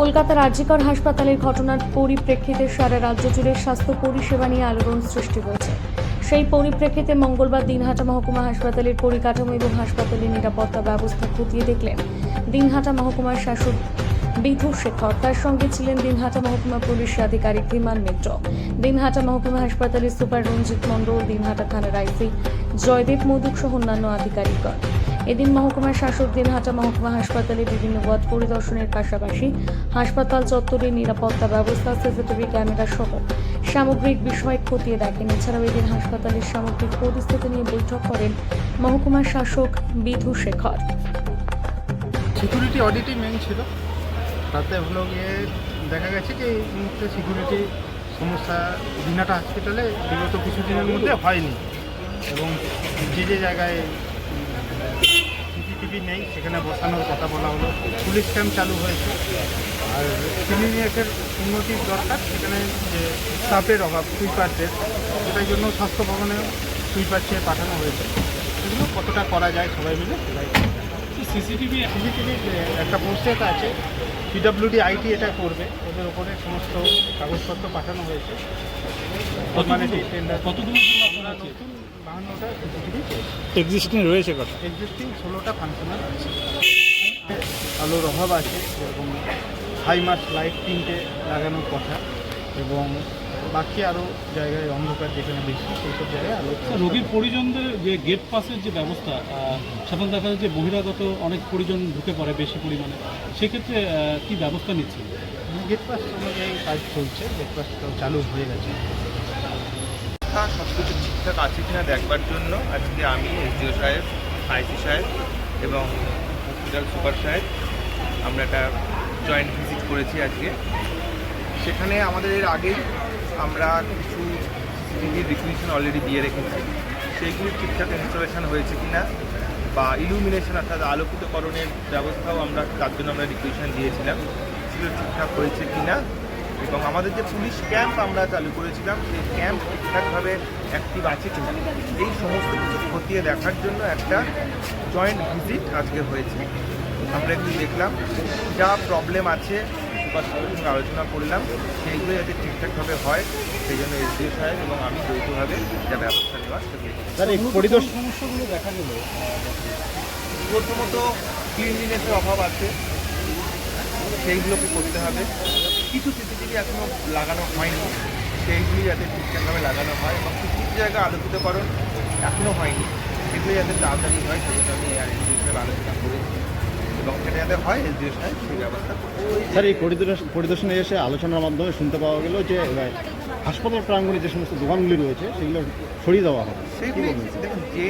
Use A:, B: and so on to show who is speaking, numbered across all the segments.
A: কলকাতার আরজিকর হাসপাতালের ঘটনার পরিপ্রেক্ষিতে সারা রাজ্য জুড়ে স্বাস্থ্য পরিষেবা নিয়ে আলোড়ন সৃষ্টি হয়েছে। সেই পরিপ্রেক্ষিতে মঙ্গলবার দিনহাটা মহকুমা হাসপাতালের পরিকাঠামো এবং হাসপাতালের নিরাপত্তা ব্যবস্থা খতিয়ে দেখলেন দিনহাটা মহকুমার শাসক বিধু শেখর। তার সঙ্গে ছিলেন দিনহাটা মহকুমা পুলিশ আধিকারিক বিমান মিত্র। দিনহাটা মহকুমা হাসপাতালের সুপার রঞ্জিত মণ্ডল, দিনহাটা থানার আইসি জয়দেব মধুক সহ অন্যান্য আধিকারিকগণ। এদিন মহকুমার শাসক দিনহাটা মহকুমা হাসপাতালে বিভিন্ন ওয়ার্ড পরিদর্শনের পাশাপাশি হাসপাতাল চত্বরে নিরাপত্তা ব্যবস্থা, সিসিটিভি ক্যামেরা সহ সামগ্রিক বিষয় খতিয়ে দেখেন। এছাড়াও এদিন হাসপাতালের সামগ্রিক পরিস্থিতি নিয়ে বৈঠক করেন মহকুমার শাসক বিধু শেখর।
B: সিকিউরিটি অডিটই মেন ছিল। তাতে হলো গিয়ে দেখা গেছে যে এই মুহূর্তে সিকিউরিটি সমস্যা দিনাটা হসপিটালে বিগত কিছুদিনের মধ্যে হয়নি। এবং যে যে জায়গায় সিসিটিভি নেই সেখানে বসানোর কথা বলা হলো। পুলিশ ক্যাম্প চালু হয়েছে। আর ক্লিনিকের উন্নতির দরকার সেখানে যে স্টাফের অভাব সুইপারদের সেটার জন্য স্বাস্থ্য ভবনে সুইপার চেয়ে পাঠানো হয়েছে। সেগুলো কতটা করা যায় সবাই মিলে সেটাই
C: সিসিটিভি
B: সিসিটিভির একটা প্রসেস আছে পিডব্লিউডি আইটি এটা করবে। ওদের ওপরে সমস্ত কাগজপত্র পাঠানো হয়েছে। ফর্মালিটি বাহান্নটা
D: এক্সিস্টিং রয়েছে। কথা।
B: এক্সিস্টিং ষোলোটা ফাংশনাল আছে। আলোর অভাব আছে যেরকম হাই মাস লাইট তিনটে লাগানোর কথা এবং বাকি আরও জায়গায় অন্ধকার যেখানে বেশি সেই সব জায়গায় আলো
C: স্যার, রোগীর পরিজনদের যে গেট পাসের যে ব্যবস্থা আহ, সাধারণত দেখা যায় যে বহিরাগত অনেক পরিজন ঢুকে পড়ে বেশি পরিমাণে। সেক্ষেত্রে কি ব্যবস্থা নিচ্ছে
B: গেট পাস অনুযায়ী কাজ চলছে গেট পাস চালু হয়ে গেছে।
E: ঠিকঠাক সব কিছু ঠিকঠাক আছে কিনা দেখবার জন্য আজকে আমি এসডিও সাহেব, আইসি সাহেব এবং হসপিটাল সুপার সাহেব আমরা একটা জয়েন্ট ভিজিট করেছি আজকে। সেখানে আমাদের এর আগেই আমরা কিছু সিসিটিভি রিকুইশন অলরেডি দিয়ে রেখেছি। সেইগুলি ঠিকঠাক ইনস্টলেশন হয়েছে কিনা বা ইলুমিনেশন অর্থাৎ আলোকিতকরণের ব্যবস্থাও আমরা তার জন্য আমরা রিকুইশন দিয়েছিলাম। সেগুলো ঠিকঠাক হয়েছে কিনা এবং আমাদের যে পুলিশ ক্যাম্প আমরা চালু করেছিলাম সেই ক্যাম্প ঠিকঠাকভাবে অ্যাক্টিভ আছে কিনা এই সমস্ত কিছু খতিয়ে দেখার জন্য একটা জয়েন্ট ভিজিট আজকে হয়েছে। আমরা একটু দেখলাম যা প্রবলেম আছে সাহেবের সঙ্গে আলোচনা করলাম সেইগুলো যাতে ঠিকঠাকভাবে হয় সেই জন্য এসডিও সাহেব এবং আমি যৌথভাবে যা ব্যবস্থা নেওয়ার
D: পরিদর্শন
C: সমস্যাগুলো দেখা গেল।
E: প্রথমত ক্লিনলিনেসের অভাব আছে সেইগুলোকে করতে হবে। কিছু সিসিটিভি এখনও লাগানো হয়নি। সেইগুলি যাতে ঠিকঠাকভাবে লাগানো হয় এবং কিছু কিছু জায়গায় আলোকিতকরণ এখনও হয়নি। সেগুলি যাতে তাড়াতাড়ি হয় সেই জন্য আমি আর সাহেব আলোচনা করেছি। এবং সেটা যাতে হয় এসডিও সাহেব সেই ব্যবস্থা
D: স্যার এই পরিদর্শন পরিদর্শনে এসে আলোচনার মাধ্যমে শুনতে পাওয়া গেল যে হাসপাতাল প্রাঙ্গণে যে সমস্ত দোকানগুলি রয়েছে সেগুলো সরিয়ে দেওয়া হবে।
E: সেইগুলি দেখুন যে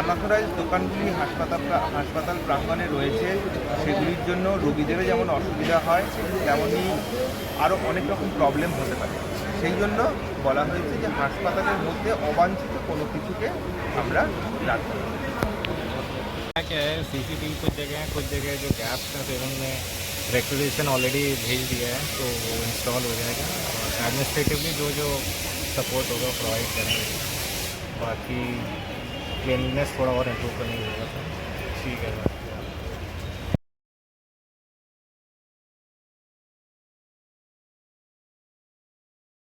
E: আনাথরাইজ দোকানগুলি হাসপাতাল প্রা- হাসপাতাল প্রাঙ্গণে রয়েছে সেগুলির জন্য রোগীদেরও যেমন অসুবিধা হয় তেমনই আরও অনেক রকম প্রবলেম হতে পারে সেই জন্য বলা হয়েছে যে হাসপাতালের মধ্যে অবাঞ্ছিত কোনো কিছুকে আমরা রাখবো না।
F: क्या है सीसीटीवी कुछ जगह हैं कुछ जगह जो गैप्स हैं तो इन्होंने रेक्विजिशन ऑलरेडी भेज दिया है तो वो इंस्टॉल हो जाएगा और एडमिनिस्ट्रेटिवली जो जो सपोर्ट होगा प्रोवाइड करेंगे बाकी क्लीनलीनेस थोड़ा और इम्प्रूव करने की जरूरत है ठीक है